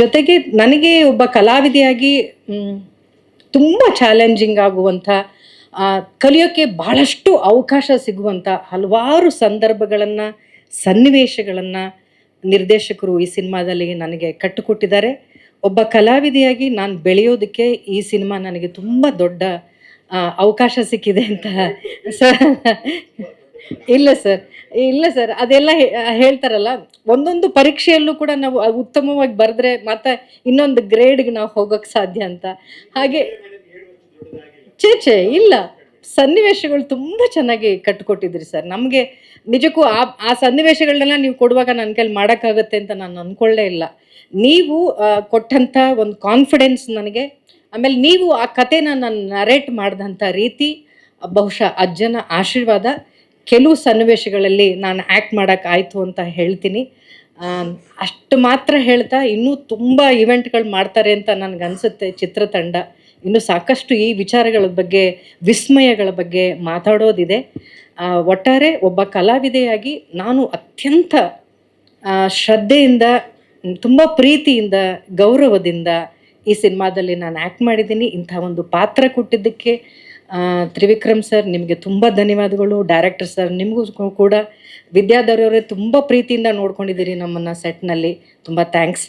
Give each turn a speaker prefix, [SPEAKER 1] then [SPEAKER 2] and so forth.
[SPEAKER 1] ಜೊತೆಗೆ ನನಗೆ ಒಬ್ಬ ಕಲಾವಿದೆಯಾಗಿ ತುಂಬ ಚಾಲೆಂಜಿಂಗ್ ಆಗುವಂಥ ಕಲಿಯೋಕ್ಕೆ ಬಹಳಷ್ಟು ಅವಕಾಶ ಸಿಗುವಂಥ ಹಲವಾರು ಸಂದರ್ಭಗಳನ್ನು, ಸನ್ನಿವೇಶಗಳನ್ನು ನಿರ್ದೇಶಕರು ಈ ಸಿನಿಮಾದಲ್ಲಿ ನನಗೆ ಕಟ್ಟಿಕೊಟ್ಟಿದ್ದಾರೆ. ಒಬ್ಬ ಕಲಾವಿದೆಯಾಗಿ ನಾನು ಬೆಳೆಯೋದಕ್ಕೆ ಈ ಸಿನಿಮಾ ನನಗೆ ತುಂಬ ದೊಡ್ಡ ಅವಕಾಶ ಸಿಕ್ಕಿದೆ ಅಂತ. ಸರ್ ಇಲ್ಲ ಸರ್ ಇಲ್ಲ ಸರ್. ಅದೆಲ್ಲ ಹೇಳ್ತಾರಲ್ಲ, ಒಂದೊಂದು ಪರೀಕ್ಷೆಯಲ್ಲೂ ಕೂಡ ನಾವು ಉತ್ತಮವಾಗಿ ಬರೆದ್ರೆ ಮತ್ತೆ ಇನ್ನೊಂದು ಗ್ರೇಡ್ಗೆ ನಾವು ಹೋಗೋಕ್ಕೆ ಸಾಧ್ಯ ಅಂತ. ಹಾಗೆ ಛೇ ಛೇ, ಇಲ್ಲ. ಸನ್ನಿವೇಶಗಳು ತುಂಬ ಚೆನ್ನಾಗಿ ಕಟ್ಟಿಕೊಟ್ಟಿದ್ರಿ ಸರ್. ನಮಗೆ ನಿಜಕ್ಕೂ ಆ ಆ ಸನ್ನಿವೇಶಗಳನ್ನೆಲ್ಲ ನೀವು ಕೊಡುವಾಗ ನನ್ನ ಕೈಲಿ ಮಾಡೋಕ್ಕಾಗತ್ತೆ ಅಂತ ನಾನು ಅಂದ್ಕೊಳ್ಳೇ ಇಲ್ಲ. ನೀವು ಕೊಟ್ಟಂಥ ಒಂದು ಕಾನ್ಫಿಡೆನ್ಸ್ ನನಗೆ, ಆಮೇಲೆ ನೀವು ಆ ಕಥೆನ ನಾನು ನರೇಟ್ ಮಾಡಿದಂಥ ರೀತಿ, ಬಹುಶಃ ಅಜ್ಜನ ಆಶೀರ್ವಾದ ಕೆಲವು ಸನ್ನಿವೇಶಗಳಲ್ಲಿ ನಾನು ಆ್ಯಕ್ಟ್ ಮಾಡೋಕ್ಕಾಯಿತು ಅಂತ ಹೇಳ್ತೀನಿ. ಅಷ್ಟು ಮಾತ್ರ ಹೇಳ್ತಾ ಇನ್ನೂ ತುಂಬ ಇವೆಂಟ್ಗಳು ಮಾಡ್ತಾರೆ ಅಂತ ನನಗನ್ಸುತ್ತೆ ಚಿತ್ರತಂಡ. ಇನ್ನು ಸಾಕಷ್ಟು ಈ ವಿಚಾರಗಳ ಬಗ್ಗೆ, ವಿಸ್ಮಯಗಳ ಬಗ್ಗೆ ಮಾತಾಡೋದಿದೆ. ಒಟ್ಟಾರೆ ಒಬ್ಬ ಕಲಾವಿದೆಯಾಗಿ ನಾನು ಅತ್ಯಂತ ಶ್ರದ್ಧೆಯಿಂದ, ತುಂಬ ಪ್ರೀತಿಯಿಂದ, ಗೌರವದಿಂದ ಈ ಸಿನಿಮಾದಲ್ಲಿ ನಾನು ಆ್ಯಕ್ಟ್ ಮಾಡಿದ್ದೀನಿ. ಇಂಥ ಒಂದು ಪಾತ್ರ ಕೊಟ್ಟಿದ್ದಕ್ಕೆ ತ್ರಿವಿಕ್ರಮ್ ಸರ್, ನಿಮಗೆ ತುಂಬ ಧನ್ಯವಾದಗಳು. ಡೈರೆಕ್ಟರ್ ಸರ್, ನಿಮಗೂ ಕೂಡ ವಿದ್ಯಾಧರವರೇ ತುಂಬ ಪ್ರೀತಿಯಿಂದ ನೋಡ್ಕೊಂಡಿದ್ದೀರಿ ನಮ್ಮನ್ನು ಸೆಟ್ನಲ್ಲಿ ತುಂಬ ಥ್ಯಾಂಕ್ಸ್